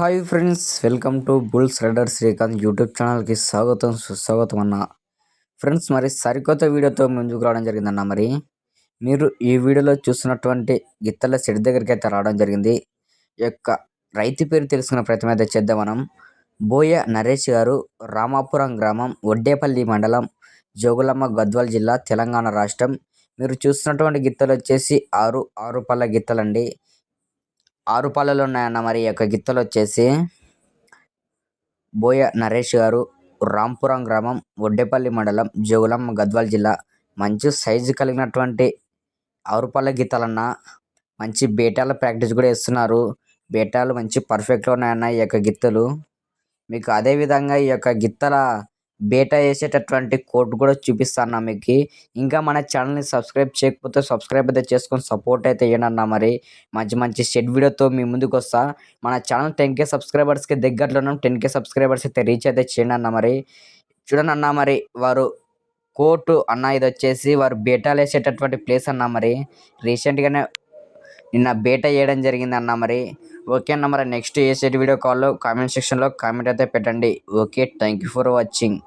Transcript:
Hi friends welcome to bulls rider Srikanth YouTube ఛానల్కి స్వాగతం సుస్వాగతం అన్న. ఫ్రెండ్స్ మరి సరికొత్త వీడియోతో ముందుకు రావడం జరిగిందన్న మరి. మీరు ఈ వీడియోలో చూస్తున్నటువంటి గిత్తల సెట్ దగ్గరికి అయితే రావడం జరిగింది. ఈ యొక్క రైతు పేరు తెలుసుకున్న ప్రయత్నం అయితే చేద్దాం మనం. బోయ నరేష్ గారు రామాపురం గ్రామం ఒడ్డేపల్లి మండలం జోగులమ్మ గద్వాల్ జిల్లా తెలంగాణ రాష్ట్రం. మీరు చూస్తున్నటువంటి గిత్తలు వచ్చేసి ఆరు ఆరు పళ్ళ గిత్తలండి. ఆరు పళ్ళలు ఉన్నాయన్న మరి ఈ యొక్క గిత్తలు వచ్చేసి బోయ నరేష్ గారు రాంపురం గ్రామం ఒడ్డేపల్లి మండలం జోగులమ్మ గద్వాల్ జిల్లా. మంచి సైజు కలిగినటువంటి ఆరు పాల గీతాలన్న మంచి బేటాల ప్రాక్టీస్ కూడా ఇస్తున్నారు బేటాలు మంచి పర్ఫెక్ట్గా ఉన్నాయన్న ఈ యొక్క గిత్తలు. మీకు అదే విధంగా ఈ యొక్క గిత్తల బేటా వేసేటటువంటి కోడ్ కూడా చూపిస్తాను మీకు. ఇంకా మన ఛానల్ని సబ్స్క్రైబ్ చేయకపోతే సబ్స్క్రైబ్ అయితే చేసుకొని సపోర్ట్ అయితే ఇవ్వనన్నా మరి. మంచి మంచి షెడ్ వీడియోతో మీ ముందుకు వస్తా. మన ఛానల్ టెన్ కే సబ్స్క్రైబర్స్కి దగ్గరలో ఉన్నాం. టెన్ కే సబ్స్క్రైబర్స్ అయితే రీచ్ అయితే చేయండి అన్న మరి. చూడండి అన్న మరి వారు కోర్టు అన్న ఇది వచ్చేసి వారు బేటాలు వేసేటటువంటి ప్లేస్ అన్న మరి. రీసెంట్గానే నిన్న బేటా చేయడం జరిగింది అన్న మరి. ఓకే అన్న మరి నెక్స్ట్ వేసేటి వీడియో కాల్లో కామెంట్ సెక్షన్లో కామెంట్ అయితే పెట్టండి. Okay thank you for watching.